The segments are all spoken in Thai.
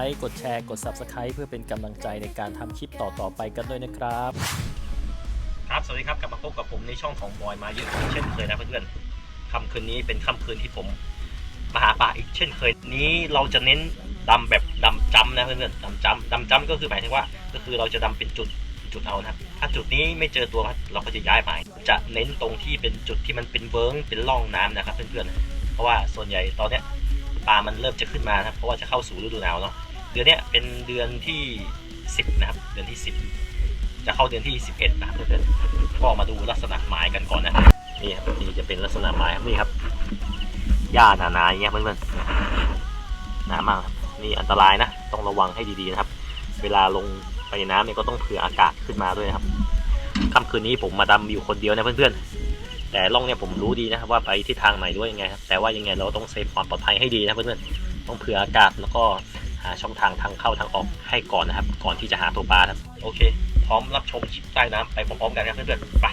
กดไลค์ กดแชร์ กด Subscribe เพื่อเป็นกำลังใจในการทำคลิปต่อๆไปกันด้วยนะครับ ครับสวัสดีครับกลับมาพบกับผมในช่องของบอยมาเยอะเช่นเคยนะเพื่อนๆค่ำคืนนี้เป็นค่ำคืนที่ผมมาหาป่าอีกเช่นเคยนี้เราจะเน้นดำแบบดำจำนะเพื่อนๆดำจำดำจำก็คือหมายถึงว่า ก็คือเราจะดำเป็นจุดจุดเอานะครับถ้าจุดนี้ไม่เจอตัวเราก็จะย้ายไปจะเน้นตรงที่เป็นจุดที่มันเป็นเวิ้งเป็นร่องน้ำนะครับเพื่อนๆเพราะว่าส่วนใหญ่ตอนเนี้ยปลามันเริ่มจะขึ้นมานะเพราะว่าจะเข้าสู่ฤดูหนาวเนาะ เดือนเนี้ยเป็นเดือนที่10นะครับ เดือนที่10จะเข้าเดือนที่11นะครับเพื่อนๆก็มาดูลักษณะไม้กันก่อนนะนี่ครับนี่จะเป็นลักษณะไม้ครับนี่ครับหญ้าหนาๆอย่างเงี้ยเพื่อนๆหนามากครับนี่อันตรายนะ ต้องระวังให้ดีๆนะครับ เวลาลงไปในน้ำเนี่ยก็ต้องเผื่ออากาศขึ้นมาด้วยนะครับค่ำคืนนี้ผมมาดำอยู่คนเดียวนะเพื่อนๆ แต่ล่องเนี่ยผมรู้ดีนะครับว่าไปที่ทางไหนด้วยยังไงครับ แต่ว่ายังไงเราต้องเซฟความปลอดภัยให้ดีนะเพื่อนๆ ต้องเผื่ออากาศแล้วก็ หาช่องทางทางเข้าทางออกให้ก่อนนะครับ ก่อนที่จะหาตัวปลาครับ โอเค พร้อมรับชมคลิปใต้น้ำไปพร้อมๆกันครับเพื่อนๆไป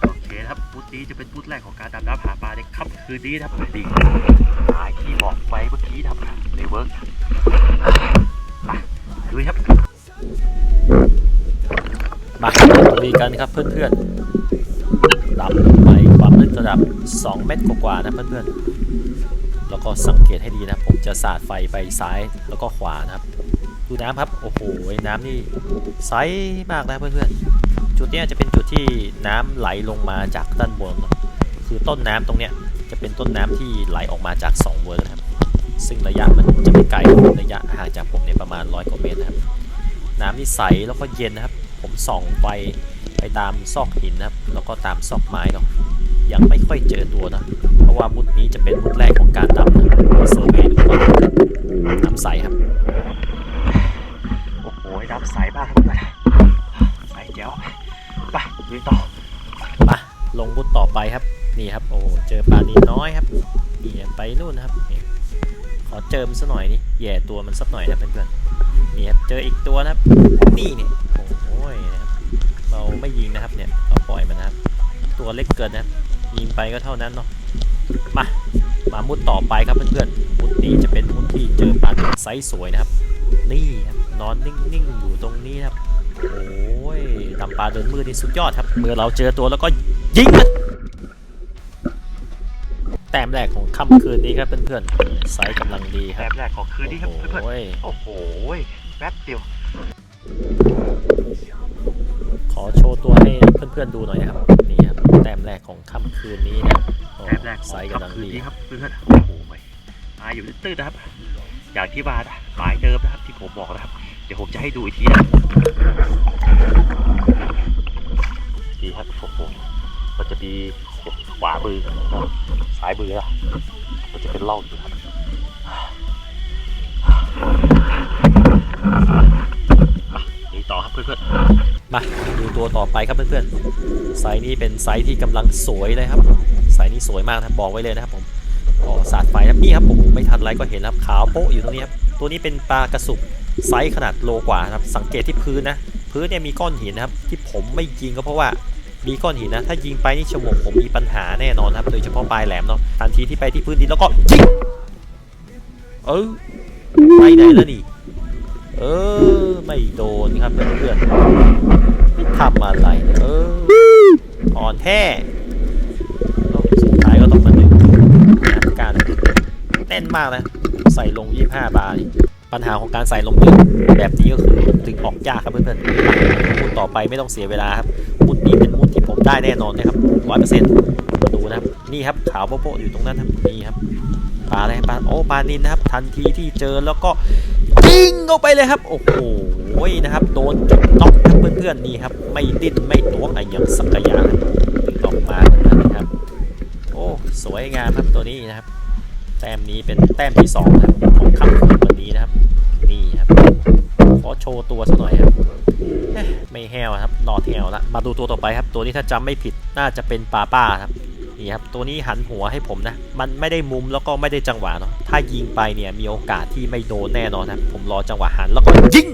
โอเคครับพุธนี้จะเป็นพุธแรกของการดำน้ำหาปลาในค่ำคืนนี้ครับดีหายที่บอกไว้เมื่อกี้ครับในเวิร์กไปดูครับมาลุยกันครับเพื่อนๆดำไปความลึกระดับ 2 เมตรกว่าๆนะเพื่อนๆ แล้วก็สังเกตให้ดีนะผมจะสาดไฟไปซ้ายแล้วก็ขวานะครับ ดูน้ำครับ โอ้โห น้ำนี่ใสมากนะเพื่อนๆ จุดเนี้ยจะเป็นจุดที่น้ำไหลลงมาจากด้านบนนะคือต้นน้ำตรงเนี้ยจะเป็นต้นน้ำที่ไหลออกมาจาก2เวิร์กนะครับ ซึ่งระยะมันจะไม่ไกลระยะห่างจากผมเนี่ยประมาณร้อยกว่าเมตรนะครับ น้ำนี่ใสแล้วก็เย็นนะครับ ผมส่องไฟไปตามซอกหินนะครับ แล้วก็ตามซอกไม้เนาะยังไม่ค่อยเจอตัวนะ ราะว่ามุดนี้จะเป็นมุดแรกของการดำนะเซอร์เวย์ดูก่อนน้ำใสครับ โอ้โหน้ำใสมากครับเพื่อนใสแจ๋วไปดูต่อมาลงมุดต่อไปครับ นี่ครับ โอ้โหเจอปลานินน้อยครับนี่ไปนู่นนะครับนี่ขอเจิมซะหน่อยนี่แย่ตัวมันสักหน่อยนะเพื่อนๆนี่ครับเจออีกตัวนะครับนี่เนี่ยโอ้โหนะครับเราไม่ยิงนะครับเนี่ยเราปล่อยมันนะครับ ตัวเล็กเกินนะครับยิงไปก็เท่านั้นเนาะ มามามุดต่อไปครับเพื่อนๆมุดนี้จะเป็นมุดที่เจอปลานิลไซส์สวยนะครับ นี่ครับนอนนิ่งๆอยู่ตรงนี้นะครับโอ้ยดำปลาเดินมือนี่สุดยอดครับ เมื่อเราเจอตัวแล้วก็ยิงมันแต้มแรกของค่ำคืนนี้ครับเพื่อนๆไซส์กำลังดีคแต้รับมแรกของคืนนี้ครับเพื่อนโอ้ย ๆโอ้โหแป๊บเดียวขอโชว์ตัวให้เพื่อนๆดูหน่อยนะครับนี่ครับ แต้มแรกของค่ำคืนนี้นะโอ้แต้มแรกของไซส์กำลังคืนดีนี้ครับเพื่อนๆโอ้โหมาอยู่ตื้นๆนะครับ อย่างที่ว่านะหมายเดิมนะครับที่ผมบอกนะครับ เดี๋ยวผมจะให้ดูอีกทีนะดีครับโอ้โหมันจะมีขวามือซ้ายมือนะมันจะเป็นร่องอยู่ครับมานี่ ต่อครับเพื่อนๆ มาดูตัวต่อไปครับเพื่อนๆ ไซส์นี้เป็นไซส์ที่กำลังสวยเลยครับ ไซส์นี้สวยมากครับบอกไว้เลยนะครับผมก็สาดไฟครับนี่ครับผมไม่ทันไรก็เห็นครับขาวโป๊ะอยู่ตรงนี้ครับ ตัวนี้เป็นปลากระสุบไซส์ขนาดโลกว่าครับ สังเกตที่พื้นนะ พื้นเนี่ยมีก้อนหินนะครับ ที่ผมไม่ยิงก็เพราะว่ามีก้อนหินนะ ถ้ายิงไปนี่ฉมวกผมมีปัญหาแน่นอนครับ โดยเฉพาะปลายแหลมเนาะ ทันทีที่ไปที่พื้นดินแล้วก็ยิงเออไปไหนแล้วนี่ เออ ไม่โดนครับเพื่อนๆไม่ทำอะไรเอออ่อนแท้สุดท้ายก็ต้องมาดึงนะการแน่นมากนะ ใส่ลง 25 บาทปัญหาของการใส่ลงลึกแบบนี้ก็คือดึงออกยากครับเพื่อนๆมุดต่อไปไม่ต้องเสียเวลาครับมุดนี้เป็นมุดที่ผมได้แน่นอนนะครับร้อยเปอร์เซ็นต์มาดูนะครับ นี่ครับขาวโป๊ะอยู่ตรงนั้นครับนี่ครับปลาอะไรปลาโอ้ปลานินนะครับ ทันทีที่เจอแล้วก็ ยิงเข้าไปเลยครับ โอ้โหนะครับ โดนจุดน็อกครับเพื่อนๆนี่ครับ ไม่ดิ้นไม่ตัวอะไรอย่างสักอย่างดึงออกมานะครับ โอ้สวยงามครับตัวนี้นะครับ แต้มนี้เป็นแต้มที่สองครับของค่ำคืนวันนี้นะครับ นี่ครับขอโชว์ตัวสักหน่อยครับไม่แห้วครับรอดแหวละมาดูตัวต่อไปครับ ตัวนี้ถ้าจำไม่ผิดน่าจะเป็นปาป้าครับ นี่ครับตัวนี้หันหัวให้ผมนะ มันไม่ได้มุมแล้วก็ไม่ได้จังหวะเนาะถ้ายิงไปเนี่ยมีโอกาสที่ไม่โดนแน่นอนครับผมรอจังหวะหันแล้วก็ยิง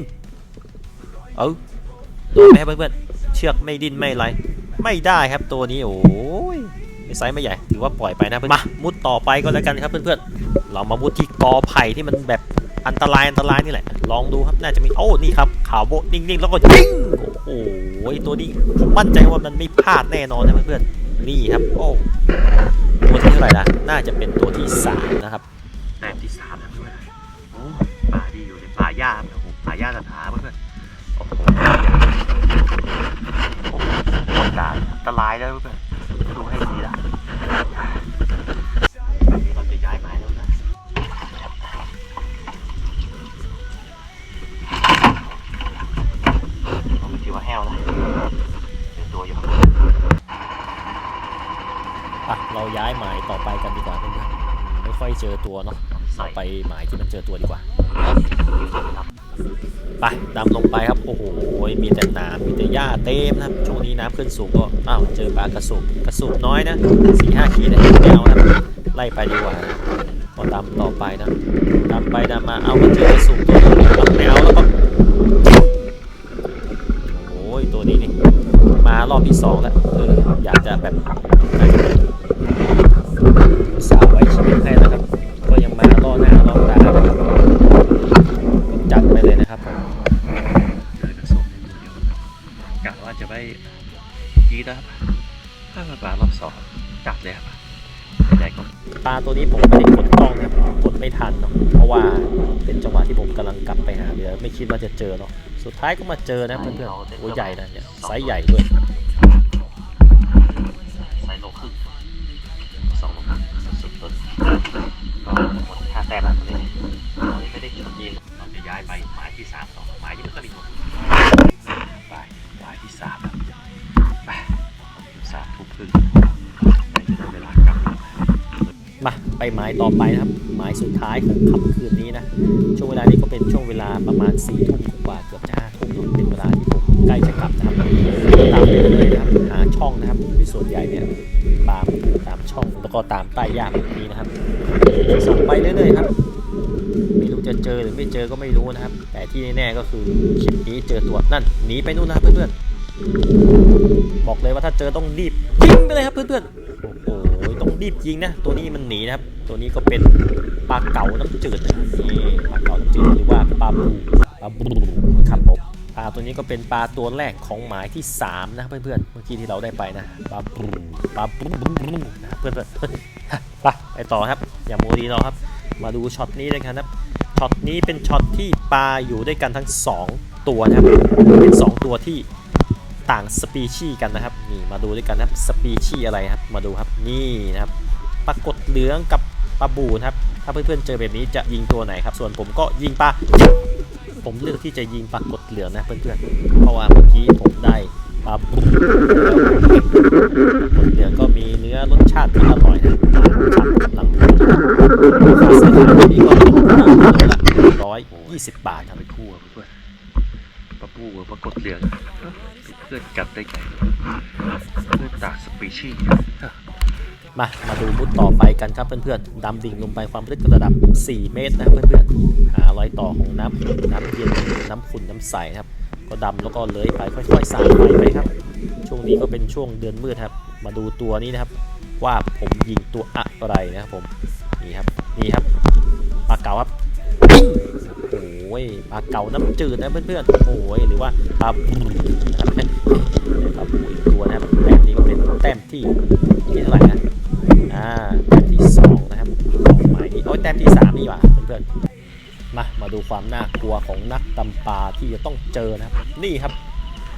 เออโดนไหมครับเพื่อนๆเชือกไม่ดิ้นไม่อะไร ไม่ได้ครับตัวนี้โอ้ยไซส์ไม่ใหญ่ถือว่าปล่อยไปนะเพื่อนมามุดต่อไปก็แล้วกันครับเพื่อนๆเรามาบุดที่กอไผ่ที่มันแบบอันตรายอันตรายนี่แหละ ลองดูครับน่าจะมีโอ้นี่ครับขาวโบะนิ่งๆแล้วก็ยิงโอ้โหตัวนี้ผมมั่นใจว่ามันไม่พลาดแน่นอนนะเพื่อนๆ นี่ครับ โอ้ตัวที่เท่าไหร่นะน่าจะเป็นตัวที่สามนะครับแต้มที่สามนะเพื่อนโอ้ป่าดีอยู่ในป่าหญ้าครับผมป่าหญ้าสถาเพื่อนโอ้โหตายอันตรายแล้วเพื่อน อไปกันดีกว่าเพื่อนๆไม่ค่อยเจอตัวเนาะเราไปหมายที่มันเจอตัวดีกว่าไปดำลงไปครับโอ้โหมีแต่น้ำมีแต่หญ้าเต็มนะครับช่วงนี้น้ำขึ้นสูงก็อ้าวเจอปลากระสุบกระสุบน้อยนะสี่ห้าขีดนะไม่เอานะไล่ไปดีกว่านะพอดำต่อไปนะดำไปดำมาเอามาเจอกระสุบตัวนึงเอาไม่เอาแล้วก็โอ้ยตัวนี้นี่มารอบที่สองแล้วเอออยากจะแบบาจะไปยีดนะครับถ้ามารอบสองจัดเลยครับไม่ได้ก็ปลาตัวนี้ผมไม่ได้กดกล้องนะครับกดไม่ทันเนาะเพราะว่าเป็นจังหวะที่ผมกำลังกลับไปหาเรือไม่คิดว่าจะเจอเนาะสุดท้ายก็มาเจอนะเพื่อนๆโอ้ใหญ่นะเนี่ยไซส์ใหญ่ด้วย หมายต่อไปนะครับ หมายสุดท้ายของค่ำคืนนี้นะ ช่วงเวลานี้ก็เป็นช่วงเวลาประมาณ4ี่ทุ่มกว่าเกือบจะห้าทุ่มเนอะเป็นเวลาที่ผมใกล้จะกลับนะครับตามไปเรื่อยๆนะครับหาช่องนะครับโดยส่วนใหญ่เนี่ยตามตามช่องแล้วก็ตามใต้หญ้าแบบนี้นะครับส่งไปเรื่อยๆครับไม่รู้จะเจอหรือไม่เจอก็ไม่รู้นะครับ แต่ที่แน่ๆก็คือคลิปนี้เจอตัวนั่นหนีไปนู่นนะเพื่อนๆบอกเลยว่าถ้าเจอต้องรีบยิงไปเลยครับเพื่อนๆโอ้โห รีบยิงนะ ตัวนี้มันหนีนะครับ ตัวนี้ก็เป็นปลาเก๋าน้ำจืดนะนี่ปลาเก๋าน้ำจืดหรือว่าปลาบูปลาบูครับผมปลาตัวนี้ก็เป็นปลาตัวแรกของหมายที่ 3 นะครับเพื่อนๆเมื่อกี้ที่เราได้ไปนะปลาบูปลาบูนะครับเพื่อนๆไปไปต่อครับ อย่าโมดีเราครับ มาดูช็อตนี้เลยครับช็อตนี้เป็นช็อตที่ปลาอยู่ด้วยกันทั้ง 2 ตัวนะครับเป็น 2 ตัวที่ ต่างสปีชีกันนะครับนี่มาดูด้วยกันนะครับสปีชีอะไรครับมาดูครับนี่นะครับปรากฏเหลืองกับปลาบูนะครับถ้าเพื่อนๆเจอแบบนี้จะยิงตัวไหนครับ ส่วนผมก็ยิงปลาผมเลือกที่จะยิงปลากดเหลืองนะเพื่อนๆเพราะว่าเมื่อกี้ผมได้ปลาบูกดเหลืองก็มีเนื้อรสชาติที่อร่อยนะครับหลังค่าเสียหายนนี้ก็ร้อยยี่สิบบาทครับไปคู่กับเพื่อน ปลาปูปลากดเหลืองเพื่อนกัดได้ไงเพื่อนต่างสปีชีส์มา มาดูมุดต่อไปกันครับเพื่อนๆ ดำดิ่งลงไปความลึกระดับ 4 เมตรนะเพื่อนๆ หารอยต่อของน้ำน้ำเย็นน้ำขุ่นน้ำใสครับ ก็ดำแล้วก็เลื้อยไปค่อยๆสายไปไปครับ ช่วงนี้ก็เป็นช่วงเดือนมืดครับ มาดูตัวนี้นะครับ ว่าผมยิงตัวอะไรนะครับผม นี่ครับ นี่ครับปลาเก๋าครับ โอ้ยปลาเก๋าน้ำจืดนะเพื่อนๆโอ้ยหรือว่าปลาบูนะครับปลาบูอีกตัวนะครับแต้มนี้ก็เป็นแต้มที่ที่เท่าไหร่นะอ่าแต้มที่สองนะครับหมายนี้โอ้ยแต้มที่สามนี่หว่าเพื่อนๆมามาดูความน่ากลัวของนักตำปลาที่จะต้องเจอนะครับ นี่ครับ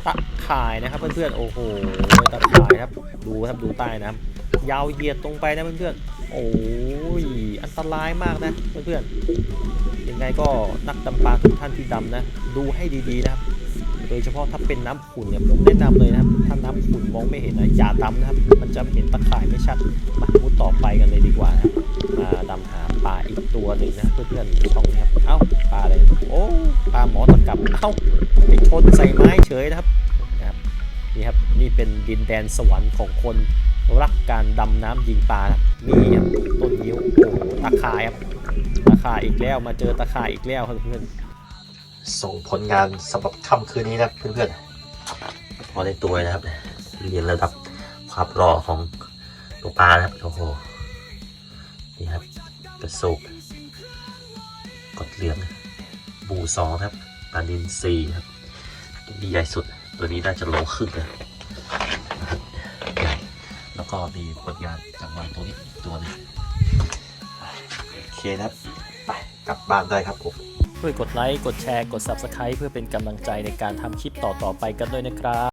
ตะข่ายนะครับเพื่อนๆโอ้โหตะข่ายครับดูครับดูใต้นะครับยาวเหยียดตรงไปนะเพื่อนๆโอ้ยอันตรายมากนะเพื่อนๆ ยังไงก็นักตำปลาทุกท่านที่ดำนะ ดูให้ดีๆนะครับ โดยเฉพาะถ้าเป็นน้ำขุ่นเนี่ยผมแนะนำเลยนะครับ ถ้าน้ำขุ่นมองไม่เห็นนะอย่าดำนะครับ มันจะเห็นตะข่ายไม่ชัด มามุดต่อไปกันเลยดีกว่านะมาดำหาปลาอีกตัวหนึ่งนะ เพื่อนๆช่องนี้ครับ เอ้าปลาอะไร โอ้ปลาหมอตะกับเอ้าไปชนใส่ไม้เฉยนะครับนี่ครับนี่เป็นดินแดนสวรรค์ของคนรักการดำน้ำยิงปลาครับนี่ครับต้นนิ้วโอ้ตะข่ายครับ ข่ายอีกแล้ว มาเจอตะข่ายอีกแล้วครับเพื่อนส่งผลงานสำหรับค่ำคืนนี้นะเพื่อนๆพอได้ตัวนะครับเรียนระดับความรอของตัวปลานะครับโอ้โหนี่ครับกระสุกกดเหลืองบูสองครับปลานินสี่ครับตัวนี้ใหญ่สุดตัวนี้น่าจะโลครึ่งนะใหญ่แล้วก็มีผลงานจากวันตัวนี้ตัวนึงโอเคครับ กลับบ้านได้ครับผมช่วยกดไลค์ กดแชร์ กด Subscribe เพื่อเป็นกำลังใจในการทำคลิปต่อๆไปกันด้วยนะครับ